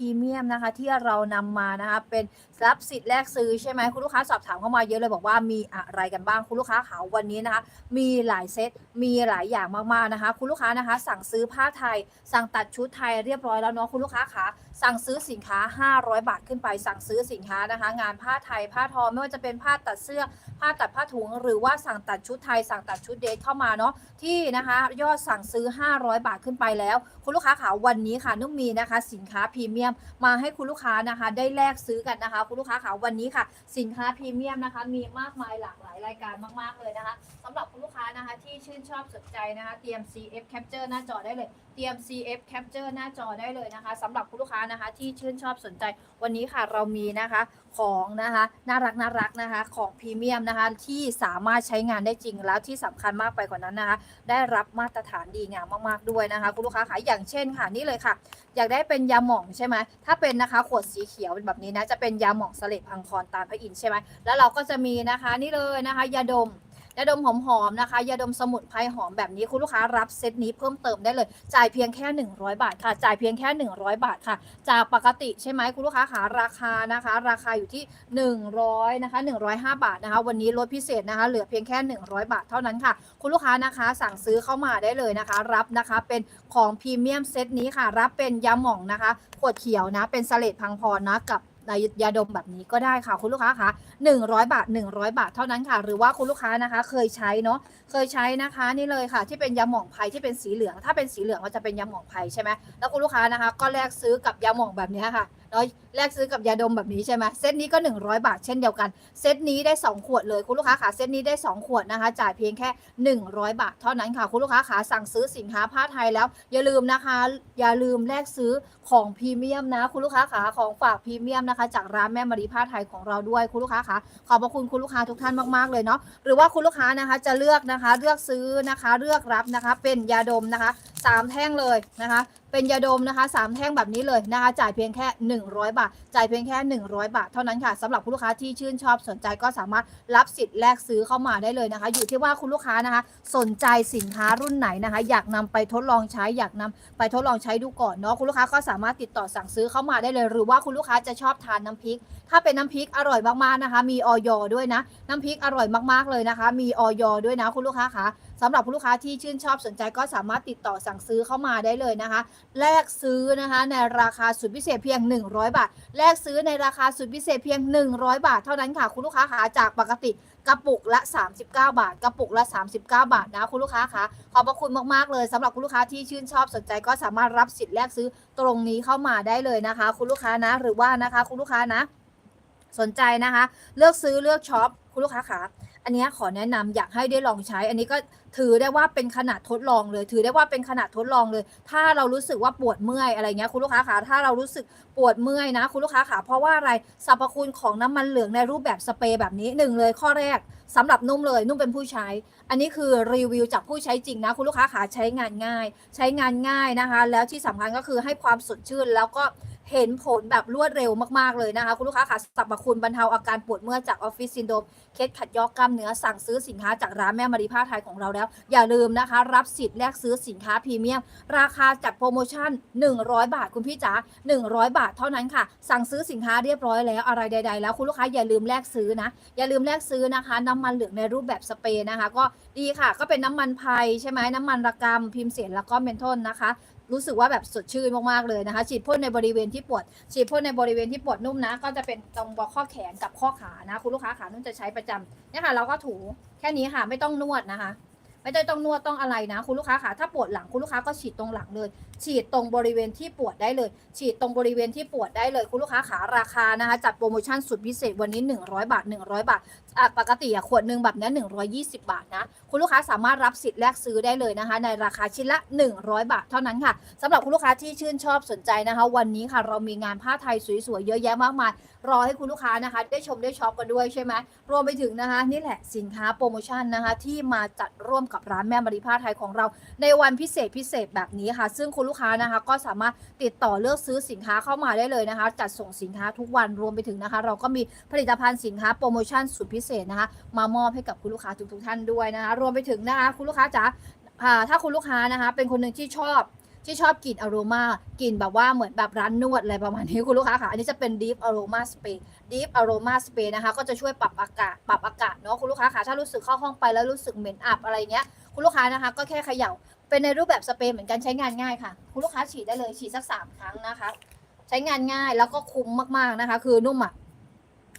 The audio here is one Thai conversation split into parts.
พรีเมียมนะคะที่เรานำมานะคะเป็นรับสิทธิ์แลกซื้อใช่ไหมคุณลูกค้าสอบถามเข้ามาเยอะเลยบอกว่ามีอะไรกันบ้างคุณลูกค้าขาววันนี้นะคะมีหลายเซตมีหลายอย่างมากๆนะคะ คุณลูกค้านะคะ สั่งซื้อผ้าไทย สั่งตัดชุดไทยเรียบร้อยแล้วเนาะคุณลูกค้าขา สั่งซื้อสินค้า 500 บาทขึ้นไป สั่งซื้อสินค้านะคะ งานผ้าไทย ผ้าทอ ไม่ว่าจะเป็นผ้าตัดเสื้อ ผ้าตัดผ้าถุง หรือว่าสั่งตัดชุดไทย สั่งตัดชุดเดทเข้ามาเนาะ ที่นะคะยอดสั่งซื้อ 500 บาทขึ้นไปแล้ว คุณลูกค้าขาวันนี้ค่ะนุ่มมีนะคะ สินค้าพรีเมียมมาให้คุณลูกค้านะคะ ได้แลกซื้อกันนะคะ คุณลูกค้าขาวันนี้ค่ะ สินค้าพรีเมียมนะคะ มีมากมายหลากหลายรายการมาก ๆเลยนะคะสำหรับคุณลูกค้านะคะที่ชื่นชอบสนใจนะคะ เตรียม CF Capture หน้าจอได้เลย รียม CF Capture หน้าจอได้เลยนะคะสำหรับคุณลูกค้านะคะ ที่ชื่นชอบสนใจ วันนี้ค่ะเรามีนะคะของนะคะน่ารักน่ารักนะคะของพรีเมียมนะคะที่สามารถใช้งานได้จริงแล้วที่สำคัญมากไปกว่านั้นนะคะ ได้รับมาตรฐานดีงามมากๆด้วยนะคะ คุณลูกค้าขายอย่างเช่นค่ะนี่เลยค่ะ อยากได้เป็นยาหม่องใช่ไหมถ้าเป็นนะคะขวดสีเขียวเป็นแบบนี้นะจะเป็นยาหม่องสเลดพังพรตามพระอินทร์ใช่ไหมแล้วเราก็จะมีนะคะนี่เลยนะคะยาดม ยาดมหอมๆนะคะยาดมสมุนไพรหอมแบบนี้คุณลูกค้ารับเซตนี้เพิ่มเติมได้เลย จ่ายเพียงแค่ 100 บาทค่ะ จ่ายเพียงแค่ 100 บาทค่ะ จากปกติใช่ไหมคุณลูกค้าขาราคานะคะ ราคาอยู่ที่ 100นะคะ105 บาทนะคะ วันนี้ลดพิเศษนะคะ เหลือเพียงแค่ 100 บาทเท่านั้นค่ะ คุณลูกค้านะคะสั่งซื้อเข้ามาได้เลยนะคะ รับนะคะเป็นของพรีเมียมเซตนี้ค่ะ รับเป็นยาหม่องนะคะขวดเขียวนะเป็นสเลดพังพรนะกับ ยาดมแบบนี้ก็ได้ค่ะคุณลูกค้าคะ100 บาท 100 บาทเท่านั้นค่ะ หรือว่าคุณลูกค้านะคะ เคยใช้เนาะเคยใช้นะคะนี่เลยค่ะ ที่เป็นยาหม่องไผ่ที่เป็นสีเหลือง ถ้าเป็นสีเหลืองก็จะเป็นยาหม่องไผ่ใช่ไหมแล้วคุณลูกค้านะคะ ก็แลกซื้อกับยาหม่องแบบนี้ค่ะเนาะแลกซื้อกับยาดมแบบนี้ใช่ไหมเซตนี้ก็ 100 บาทเช่นเดียวกัน เซตนี้ได้ 2 ขวดเลยคุณลูกค้าขาเซตนี้ได้ 2 ขวดนะคะ จ่ายเพียงแค่ 100 บาทเท่านั้นค่ะ คุณลูกค้าขาสั่งซื้อสินค้าผ้าไทยแล้ว อย่าลืมนะคะ อย่าลืมแลกซื้อของพรีเมียมนะ คุณลูกค้าขาของฝากพรีเมียมนะคะ จากร้านแม่มารีผ้าไทยของเราด้วยคุณลูกค้าขาขอบพระคุณคุณลูกค้าทุกท่านมากๆเลยเนาะหรือว่าคุณลูกค้านะคะจะเลือกนะคะเลือกซื้อนะคะเลือกรับนะคะ เป็นยาดมนะคะ สามแท่งเลยนะคะ เป็นยาดมนะคะสามแท่งแบบนี้เลยนะคะ จ่ายเพียงแค่ 100 บาท จ่ายเพียงแค่ 100 บาท เท่านั้นค่ะสำหรับคุณลูกค้าที่ชื่นชอบสนใจก็สามารถรับสิทธิ์แลกซื้อเข้ามาได้เลยนะคะ อยู่ที่ว่าคุณลูกค้านะคะ สนใจสินค้ารุ่นไหนนะคะ อยากนำไปทดลองใช้อยากนำไปทดลองใช้ดูก่อนเนาะคุณลูกค้าก็สามารถติดต่อสั่งซื้อเข้ามาได้เลย หรือว่าคุณลูกค้าจะชอบทานน้ำพริก ถ้าเป็นน้ำพริกอร่อยมากๆนะคะ มีออยด้วยนะ น้ำพริกอร่อยมากๆเลยนะคะ มีออยด้วยนะ คุณลูกค้าคะ สำหรับคุณลูกค้าที่ชื่นชอบสนใจก็สามารถติดต่อสั่งซื้อเข้ามาได้เลยนะคะ แลกซื้อนะคะในราคาสุดพิเศษเพียง 100 บาท แลกซื้อในราคาสุดพิเศษเพียง 100 บาท เท่านั้นค่ะ คุณลูกค้าคะจากปกติกระปุกละ 39 บาท กระปุกละ 39 บาทนะคุณลูกค้าคะขอบพระคุณมากๆเลยสำหรับคุณลูกค้าที่ชื่นชอบสนใจก็สามารถรับสิทธิ์แลกซื้อตรงนี้เข้ามาได้เลยนะคะ คุณลูกค้านะหรือว่านะคะคุณลูกค้านะ สนใจนะคะ เลือกซื้อเลือกช็อปคุณลูกค้าขาอันนี้ขอแนะนำอยากให้ได้ลองใช้ อันนี้ก็ถือได้ว่าเป็นขนาดทดลองเลย ถือได้ว่าเป็นขนาดทดลองเลย ถ้าเรารู้สึกว่าปวดเมื่อยอะไรเงี้ยคุณลูกค้าขาถ้าเรารู้สึกปวดเมื่อยนะ คุณลูกค้าขาเพราะว่าอะไรสรรพคุณของน้ำมันเหลืองในรูปแบบสเปรย์แบบนี้หนึ่งเลยข้อแรกสำหรับนุ่มเลยนุ่มเป็นผู้ใช้ อันนี้คือรีวิวจากผู้ใช้จริงนะ คุณลูกค้าขาใช้งานง่าย ใช้งานง่ายนะคะ แล้วที่สำคัญก็คือให้ความสดชื่นแล้วก็ เห็นผลแบบรวดเร็วมากๆเลยนะคะ คุณลูกค้าค่ะสรรพคุณบรรเทาอาการปวดเมื่อยจากออฟฟิศซินโดมเคสขัดยอกกล้ามเนื้อสั่งซื้อสินค้าจากร้านแม่มารีผ้าไทยของเราแล้ว อย่าลืมนะคะ รับสิทธิ์แลกซื้อสินค้าพรีเมียม ราคาจัดโปรโมชั่น 100 บาทคุณพี่จ๋า100 บาทเท่านั้นค่ะ สั่งซื้อสินค้าเรียบร้อยแล้วอะไรใด ๆ แล้วคุณลูกค้าอย่าลืมแลกซื้อนะ อย่าลืมแลกซื้อนะคะ น้ำมันเหลืองในรูปแบบสเปรย์นะคะ ก็ดีค่ะ ก็เป็นน้ำมันไพรใช่ไหมน้ำมันระกำพิมพ์เสียนแล้วก็เมนทนนะคะ รู้สึกว่าแบบสดชื่นมากๆเลยนะคะ ฉีดพ่นในบริเวณที่ปวด ฉีดพ่นในบริเวณที่ปวดนุ่มนะ ก็จะเป็นตรงบข้อแขนกับข้อขานะ คุณลูกค้าขานุ่นจะใช้ประจำเนี่ยค่ะ เราก็ถูแค่นี้ค่ะ ไม่ต้องนวดนะคะ ไม่ได้ต้องนวดต้องอะไรนะ คุณลูกค้าขาถ้าปวดหลังคุณลูกค้าก็ฉีดตรงหลังเลย ฉีดตรงบริเวณที่ปวดได้เลย ฉีดตรงบริเวณที่ปวดได้เลย คุณลูกค้าขาราคานะคะจัดโปรโมชั่นสุดพิเศษวันนี้ 100 บาท 100 บาทอะปกติอะขวดหนึ่งแบบนี้120 บาทนะคุณลูกค้าสามารถรับสิทธิ์แลกซื้อได้เลยนะคะ ในราคาชิ้นละ 100 บาทเท่านั้นค่ะสำหรับคุณลูกค้าที่ชื่นชอบสนใจนะคะ วันนี้ค่ะเรามีงานผ้าไทยสวยๆเยอะแยะมากมายรอให้คุณลูกค้านะคะ ได้ชมได้ช็อปกันด้วยใช่ไหมรวมไปถึงนะคะ นี่แหละสินค้าโปรโมชั่นนะคะที่มาจัดร่วมกับร้านแม่มาริผ้าไทยของเรา ในวันพิเศษพิเศษแบบนี้ค่ะ ซึ่งคุณลูกค้านะคะก็สามารถติดต่อเลือกซื้อสินค้าเข้ามาได้เลยนะคะ จัดส่งสินค้าทุกวันรวมไปถึงนะคะ เราก็มีผลิตภัณฑ์สินค้าโปรโมชั่นสุดพิเศษนะคะ มามอบให้กับคุณลูกค้าทุกๆท่านด้วยนะคะ รวมไปถึงนะคะคุณลูกค้าจ๋าถ้าคุณลูกค้านะคะ เป็นคนหนึ่งที่ชอบ ที่ชอบกลิ่นอโรมากลิ่นแบบว่าเหมือนแบบร้านนวดอะไรประมาณนี้คุณลูกค้าค่ะ อันนี้จะเป็น deep aroma spray deep aroma spray นะคะ ก็จะช่วยปรับอากาศปรับอากาศเนาะคุณลูกค้าค่ะ ถ้ารู้สึกเข้าห้องไปแล้วรู้สึกเหม็นอับอะไรเงี้ย คุณลูกค้านะคะ ก็แค่เขย่า เป็นในรูปแบบสเปรย์เหมือนกันใช้งานง่ายค่ะ คุณลูกค้าฉีดได้เลยฉีดสักสามครั้งนะคะ ใช้งานง่ายแล้วก็คุ้มมากๆนะคะ คือนุ่มอะ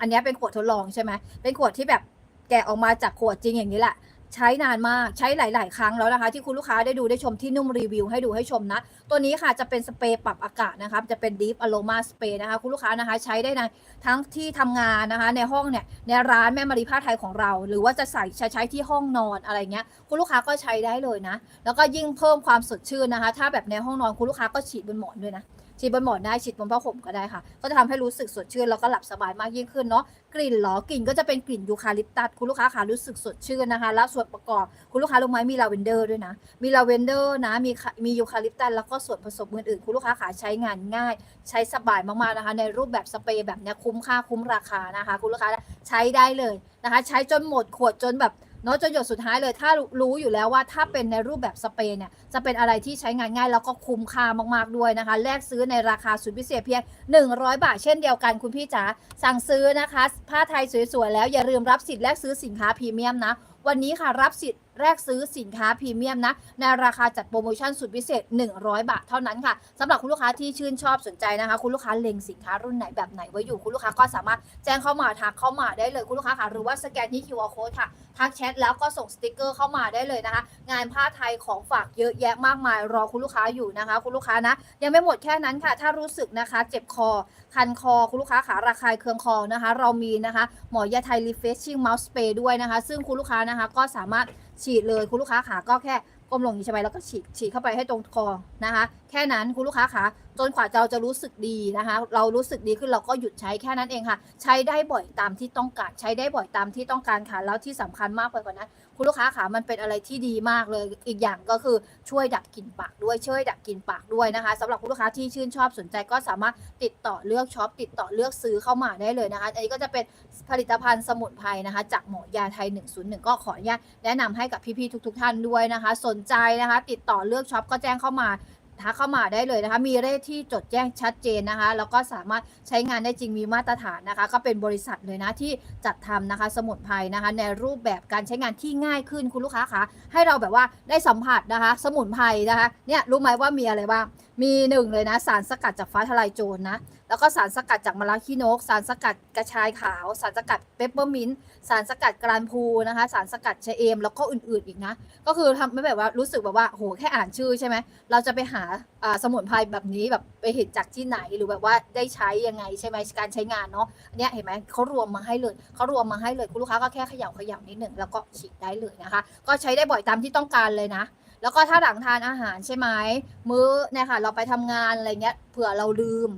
อันนี้เป็นขวดทดลองใช่ไหมเป็นขวดที่แบบแกะออกมาจากขวดจริงอย่างนี้แหละ ใช้นานมากใช้หลาย ๆ ครั้งแล้วนะคะ ที่คุณลูกค้าได้ดูได้ชมที่นุ่มรีวิวให้ดูให้ชมนะ ตัวนี้ค่ะจะเป็นสเปรย์ปรับอากาศนะคะจะเป็น Deep Aroma Spray นะคะ คุณลูกค้านะคะใช้ได้ในทั้งที่ทำงานนะคะ ในห้องเนี่ยในร้านแม่มารีผ้าไทยของเรา หรือว่าจะใส่ใช้ใช้ที่ห้องนอนอะไรเงี้ยคุณลูกค้าก็ใช้ได้เลยนะ แล้วก็ยิ่งเพิ่มความสดชื่นนะคะ ถ้าแบบในห้องนอนคุณลูกค้าก็ฉีดบนหมอนด้วยนะ ฉีดบนหมอนได้ฉีดบนผ้าห่มก็ได้ค่ะ ก็จะทำให้รู้สึกสดชื่นแล้วก็หลับสบายมากยิ่งขึ้นเนาะกลิ่นหรอกลิ่นก็จะเป็นกลิ่นยูคาลิปตัสคุณลูกค้าค่ะรู้สึกสดชื่นนะคะ แล้วส่วนประกอบคุณลูกค้ารู้ไหมมีลาเวนเดอร์ด้วยนะ มีลาเวนเดอร์นะมีค่ะมียูคาลิปตัสแล้วก็ส่วนผสมอื่นๆคุณลูกค้าค่ะใช้งานง่าย ใช้สบายมากๆนะคะ ในรูปแบบสเปรย์แบบเนี้ยคุ้มค่าคุ้มราคานะคะ คุณลูกค้าใช้ได้เลยนะคะ ใช้จนหมดขวดจนแบบ เนาะจนหยดสุดท้ายเลยถ้ารู้อยู่แล้วว่าถ้าเป็นในรูปแบบสเปรย์เนี่ยจะเป็นอะไรที่ใช้งานง่ายแล้วก็คุ้มค่ามากๆด้วยนะคะ แลกซื้อในราคาสุดพิเศษเพียง 100 บาทเช่นเดียวกันคุณพี่จ๋าสั่งซื้อนะคะ ผ้าไทยสวยๆแล้วอย่าลืมรับสิทธิ์แลกซื้อสินค้าพรีเมียมนะ วันนี้ค่ะรับสิทธิ์ แลกซื้อสินค้าพรีเมียมนะ ในราคาจัดโปรโมชั่นสุดพิเศษ 100 บาทเท่านั้นค่ะสำหรับคุณลูกค้าที่ชื่นชอบสนใจนะคะ คุณลูกค้าเล็งสินค้ารุ่นไหนแบบไหนไว้อยู่คุณลูกค้าก็สามารถแจ้งเข้ามาทักเข้ามาได้เลยคุณลูกค้าค่ะหรือว่าสแกนที่ QR code ค่ะทักแชทแล้วก็ส่งสติกเกอร์เข้ามาได้เลยนะคะ งานผ้าไทยของฝากเยอะแยะมากมาย รอคุณลูกค้าอยู่นะคะ คุณลูกค้านะ ยังไม่หมดแค่นั้นค่ะ ถ้ารู้สึกนะคะ เจ็บคอ คันคอ คุณลูกค้าขาระคายเคืองคอนะคะ เรามีนะคะ หมอยาไทย refreshing mouth spray ด้วยนะคะ ซึ่งคุณลูกค้านะคะก็สามารถ ฉีดเลยคุณลูกค้าขาก็แค่ก้มลงอย่างนี้ใช่ไหมแล้วก็ฉีดฉีดเข้าไปให้ตรงคอนะคะ แค่นั้นคุณลูกค้าขา จนกว่าเราจะรู้สึกดีนะคะ เรารู้สึกดีขึ้นเราก็หยุดใช้แค่นั้นเองค่ะ ใช้ได้บ่อยตามที่ต้องการ ใช้ได้บ่อยตามที่ต้องการค่ะ แล้วที่สำคัญมากไปกว่านั้นคุณลูกค้าขามันเป็นอะไรที่ดีมากเลย อีกอย่างก็คือช่วยดับกลิ่นปากด้วย ช่วยดับกลิ่นปากด้วยนะคะสำหรับคุณลูกค้าที่ชื่นชอบสนใจก็สามารถติดต่อเลือกช็อปติดต่อเลือกซื้อเข้ามาได้เลยนะคะ อันนี้ก็จะเป็นผลิตภัณฑ์สมุนไพรนะคะ จากหมอยาไทย 101 ก็ขออนุญาตแนะนำให้กับพี่ๆทุก ๆ ท่านด้วยนะคะ สนใจนะคะ ติดต่อเลือกช็อปก็แจ้งเข้ามา ทักเข้ามาได้เลยนะคะ มีเลขที่จดแจ้งชัดเจนนะคะ แล้วก็สามารถใช้งานได้จริงมีมาตรฐานนะคะ ก็เป็นบริษัทเลยนะที่จัดทำนะคะ สมุนไพรนะคะ ในรูปแบบการใช้งานที่ง่ายขึ้นคุณลูกค้าคะให้เราแบบว่าได้สัมผัสนะคะ สมุนไพรนะคะเนี่ยรู้ไหมว่ามีอะไรบ้างมีหนึ่งเลยนะ สารสกัดจากฟ้าทลายโจรนะแล้วก็สารสกัดจากมะระขี้นก สารสกัดกระชายขาว สารสกัดเปปเปอร์มินต์สารสกัดกรานพูนะคะ สารสกัดชะเอม แล้วก็อื่นๆอีกนะ ก็คือทำไม่แบบว่ารู้สึกแบบว่าโหแค่อ่านชื่อใช่ไหมเราจะไปหาสมุนไพรแบบนี้แบบไปเห็นจากที่ไหนหรือแบบว่าได้ใช้ยังไงใช่ไหมการใช้งานเนาะอันเนี้ยเห็นไหมเขารวมมาให้เลยเขารวมมาให้เลยคุณลูกค้าก็แค่เขย่าเขย่านิดหนึ่งแล้วก็ฉีดได้เลยนะคะ ก็ใช้ได้บ่อยตามที่ต้องการเลยนะ แล้วก็ถ้าหลังทานอาหารใช่ไหมมื้อเนี่ยค่ะเราไปทำงานอะไรเงี้ยเผื่อเราลืม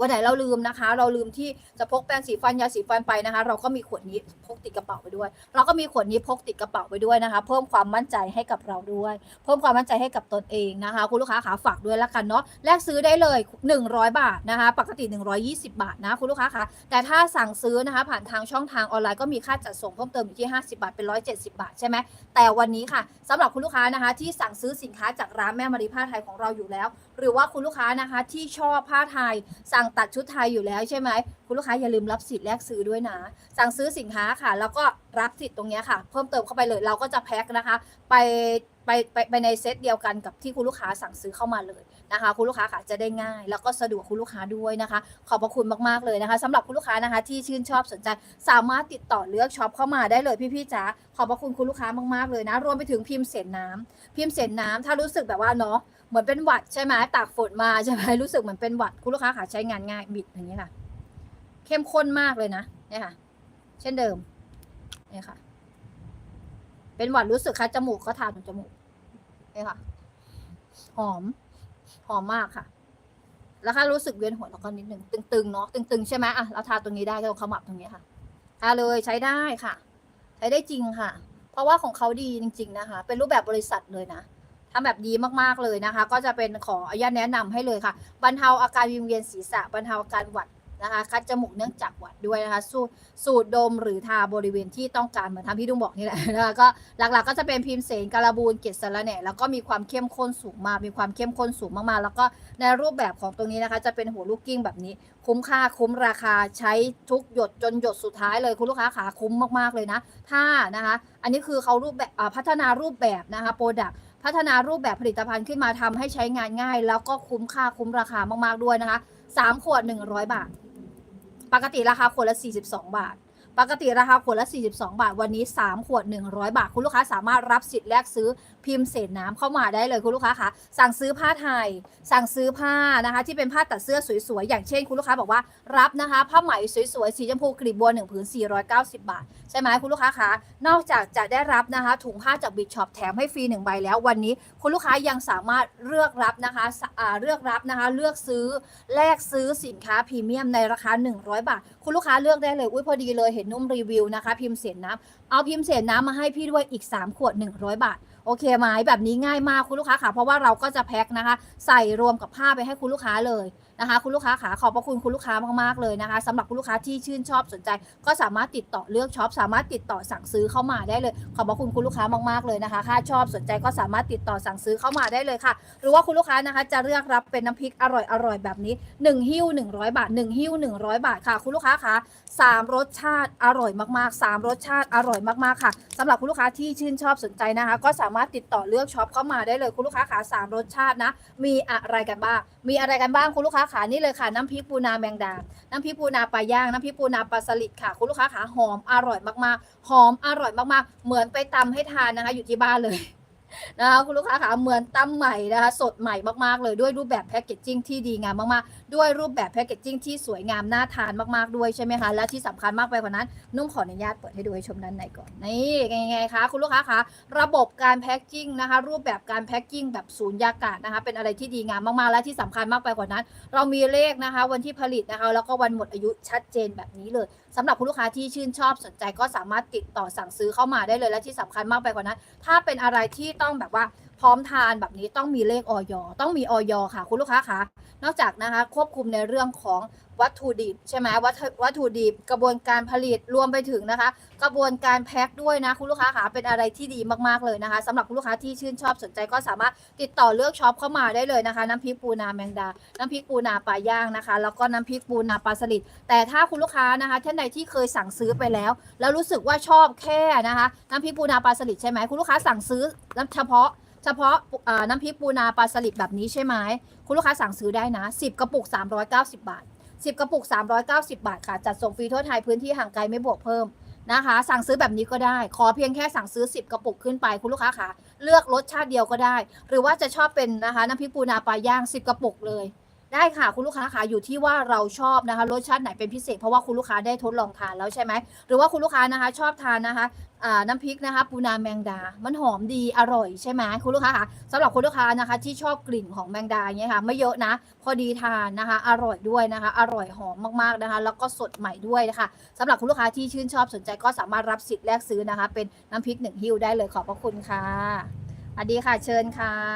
วันไหนเราลืมนะคะ เราลืมที่จะพกแปรงสีฟันยาสีฟันไปนะคะ เราก็มีขวดนี้พกติดกระเป๋าไปด้วย เราก็มีขวดนี้พกติดกระเป๋าไปด้วยนะคะ เพิ่มความมั่นใจให้กับเราด้วย เพิ่มความมั่นใจให้กับตนเองนะคะ คุณลูกค้าขาฝากด้วยละกันเนาะแลกซื้อได้เลย 100 บาทนะคะ ปกติ 120 บาทนะคุณลูกค้าคะแต่ถ้าสั่งซื้อนะคะ ผ่านทางช่องทางออนไลน์ก็มีค่าจัดส่งเพิ่มเติมอยู่ที่ 50 บาทเป็น 170 บาทใช่ไหมแต่วันนี้ค่ะสำหรับคุณลูกค้านะคะ ที่สั่งซื้อสินค้าจากร้านแม่มารีผ้าไทยของเราอยู่แล้ว หรือว่าคุณลูกค้านะคะที่ชอบผ้าไทย สั่งตัดชุดไทยอยู่แล้วใช่ไหมคุณลูกค้าอย่าลืมรับสิทธิ์แลกซื้อด้วยนะ สั่งซื้อสินค้าค่ะ แล้วก็รับสิทธิ์ตรงเนี้ยค่ะ เพิ่มเติมเข้าไปเลยเราก็จะแพ็คนะคะ ไปไปไปไปในเซตเดียวกันกับที่คุณลูกค้าสั่งซื้อเข้ามาเลยนะคะ คุณลูกค้าค่ะจะได้ง่าย แล้วก็สะดวกคุณลูกค้าด้วยนะคะ ขอบพระคุณมากๆเลยนะคะสำหรับคุณลูกค้านะคะที่ชื่นชอบสนใจสามารถติดต่อเลือกช็อปเข้ามาได้เลยพี่ๆจ๋าขอบพระคุณคุณลูกค้ามากๆเลยนะ รวมไปถึงพิมพ์เสนน้ำพิมพ์เสนน้ำถ้ารู้สึกแบบว่าเนาะ เหมือนเป็นหวัดใช่ไหมตากฝนมาใช่ไหมรู้สึกเหมือนเป็นหวัดคุณลูกค้าค่ะใช้งานง่ายบิดอย่างนี้ค่ะ เข้มข้นมากเลยนะเนี่ยค่ะ เช่นเดิมเนี่ยค่ะ เป็นหวัดรู้สึกคัดจมูกก็ทาตรงจมูกเนี่ยค่ะ หอม หอมมากค่ะ แล้วถ้ารู้สึกเวียนหัวแล้วก็นิดหนึ่งตึงๆเนาะตึงๆใช่ไหมอะเราทาตรงนี้ได้ตรงขมับตรงนี้ค่ะทาเลยใช้ได้ค่ะ ใช้ได้จริงค่ะ เพราะว่าของเขาดีจริง ๆ นะคะ เป็นรูปแบบบริษัทเลยนะ ทำแบบดีมากๆเลยนะคะ ก็จะเป็นขออนุญาตแนะนำให้เลยค่ะ บรรเทาอาการวิงเวียนศีรษะ บรรเทาอาการหวัดนะคะคัดจมูกเนื่องจากหวัดด้วยนะคะสูสูตรดมหรือทาบริเวณที่ต้องการเหมือนทำพี่ดุ้งบอกนี่แหละนะคะก็หลักๆก็จะเป็นพิมเสนการบูนเกศสารแหน่แล้วก็มีความเข้มข้นสูงมากมีความเข้มข้นสูงมากๆ แล้วก็ในรูปแบบของตรงนี้นะคะ จะเป็นหัวลูกกิ้งแบบนี้ คุ้มค่าคุ้มราคาใช้ทุกหยดจนหยดสุดท้ายเลยคุณลูกค้าขาคุ้มมากๆเลยนะ ถ้านะคะ อันนี้คือเขารูปแบบพัฒนารูปแบบนะคะโปรดัก พัฒนารูปแบบผลิตภัณฑ์ขึ้นมาทำให้ใช้งานง่าย แล้วก็คุ้มค่าคุ้มราคามากๆด้วยนะคะ 3 ขวด 100 บาท ปกติราคาขวดละ 42 บาท ปกติราคาขวดละ 42 บาท วันนี้ 3 ขวด 100 บาท คุณลูกค้าสามารถรับสิทธิ์แลกซื้อพิมพ์เศษน้ำเข้ามาได้เลยคุณลูกค้าคะสั่งซื้อผ้าไทย สั่งซื้อผ้านะคะ ที่เป็นผ้าตัดเสื้อสวยๆ อย่างเช่น คุณลูกค้าบอกว่ารับนะคะผ้าไหมสวยๆ สีชมพูกลีบบัว1ผืน490 บาท ใช่ไหมคุณลูกค้าคะนอกจากจะได้รับนะคะ ถุงผ้าจากบิชช็อปแถมให้ฟรีหนึ่งใบแล้ววันนี้ คุณลูกค้ายังสามารถเลือกรับนะคะเลือกรับนะคะเลือกซื้อแลกซื้อสินค้าพรีเมียมในราคา 100 บาท คุณลูกค้าเลือกได้เลยอุ้ยพอดีเลยเห็นนุ่มรีวิวนะคะ พิมพ์เสียน้ำเอาพิมพ์เสียนน้ำมาให้พี่ด้วยอีก 3 ขวด 100 บาท โอเคไหมแบบนี้ง่ายมากคุณลูกค้าค่ะเพราะว่าเราก็จะแพ็คนะคะ ใส่รวมกับผ้าไปให้คุณลูกค้าเลยนะคะ คุณลูกค้าขาขอบพระคุณคุณลูกค้ามากๆเลยนะคะสำหรับคุณลูกค้าที่ชื่นชอบสนใจ ก็สามารถติดต่อเลือกช็อปสามารถติดต่อสั่งซื้อเข้ามาได้เลย ขอบพระคุณคุณลูกค้ามากๆเลยนะคะถ้าชอบสนใจก็สามารถติดต่อสั่งซื้อเข้ามาได้เลยค่ะ หรือว่าคุณลูกค้านะคะ จะเลือกรับเป็นน้ำพริกอร่อยๆแบบนี้1หิ้ว100 บาท1หิ้ว100 บาทค่ะ คุณลูกค้าคะสามรสชาติอร่อยมากๆสามรสชาติอร่อยมากๆค่ะสำหรับคุณลูกค้าที่ชื่นชอบสนใจนะคะ ก็สามารถติดต่อเลือกช็อปเข้ามาได้เลยคุณลูกค้าขาสามรสชาตินะ มีอะไรกันบ้าง มีอะไรกันบ้างคุณลูกค้าขานี่เลยค่ะ น้ำพริกปูนาแมงดา น้ำพริกปูนาปลาย่าง น้ำพริกปูนาปลาสลิดค่ะ คุณลูกค้าขาหอมอร่อยมากๆ หอมอร่อยมากๆ เหมือนไปตำให้ทานนะคะอยู่ที่บ้านเลย นะคะคุณลูกค้าขาเหมือนตำใหม่นะคะสดใหม่มากๆเลยด้วยรูปแบบแพคเกจจิ้งที่ดีงามมากๆ ด้วยรูปแบบแพคเกจจิ้งที่สวยงามน่าทานมากๆด้วยใช่ไหมคะและที่สำคัญมากไปกว่านั้น นุ่มขออนุญาตเปิดให้ดูให้ชมด้านในก่อนนี่ไงๆคะคุณลูกค้าคะระบบการแพ็คกิ้งนะคะ รูปแบบการแพ็คกิ้งแบบศูนยากาศนะคะเป็นอะไรที่ดีงามมากๆ และที่สำคัญมากไปกว่านั้น เรามีเลขนะคะ วันที่ผลิตนะคะแล้วก็วันหมดอายุชัดเจนแบบนี้เลยสำหรับคุณลูกค้าที่ชื่นชอบสนใจก็สามารถติดต่อสั่งซื้อเข้ามาได้เลยและที่สำคัญมากไปกว่านั้น ถ้าเป็นอะไรที่ต้องแบบว่า พร้อมทานแบบนี้ต้องมีเลขออยต้องมีออยค่ะ คุณลูกค้าคะนอกจากนะคะ ควบคุมในเรื่องของวัตถุดิบใช่ไหมวัตถุวัตถุดิบกระบวนการผลิตรวมไปถึงนะคะ กระบวนการแพ็คด้วยนะ คุณลูกค้าคะเป็นอะไรที่ดีมากๆเลยนะคะสำหรับคุณลูกค้าที่ชื่นชอบสนใจก็สามารถติดต่อเลือกช็อปเข้ามาได้เลยนะคะ น้ำพริกปูนาแมงดา น้ำพริกปูนาปลาย่างนะคะ แล้วก็น้ำพริกปูนาปลาสลิดแต่ถ้าคุณลูกค้านะคะท่านใดที่เคยสั่งซื้อไปแล้ว แล้วรู้สึกว่าชอบแค่นะคะ น้ำพริกปูนาปลาสลิดใช่ไหมคุณลูกค้าสั่งซื้อเฉพาะ เฉพาะน้ำพริกปูนาปลาสลิดแบบนี้ใช่ไหมคุณลูกค้าสั่งซื้อได้นะ 10 กระปุก 390 บาท 10 กระปุก 390 บาทค่ะ จัดส่งฟรีทั่วไทยพื้นที่ห่างไกลไม่บวกเพิ่มนะคะ สั่งซื้อแบบนี้ก็ได้ ขอเพียงแค่สั่งซื้อ 10 กระปุกขึ้นไปคุณลูกค้าค่ะ เลือกรสชาติเดียวก็ได้ หรือว่าจะชอบเป็นนะคะน้ำพริกปูนาปลาย่าง 10 กระปุกเลย ได้ค่ะคุณลูกค้าค่ะอยู่ที่ว่าเราชอบนะคะรสชาติไหนเป็นพิเศษเพราะว่าคุณลูกค้าได้ทดลองทานแล้วใช่ไหมหรือว่าคุณลูกค้านะคะ ชอบทานนะคะน้ำพริกนะคะปูนาแมงดา มันหอมดีอร่อยใช่ไหมคุณลูกค้าคะสำหรับคุณลูกค้านะคะ ที่ชอบกลิ่นของแมงดาเงี้ยค่ะไม่เยอะนะ พอดีทานนะคะ อร่อยด้วยนะคะ อร่อยหอมมากๆนะคะ แล้วก็สดใหม่ด้วยนะคะสำหรับคุณลูกค้าที่ชื่นชอบสนใจก็สามารถรับสิทธิ์แลกซื้อนะคะ เป็นน้ำพริกหนึ่งหิ้วได้เลยขอบพระคุณค่ะสวัสดีค่ะเชิญค่ะ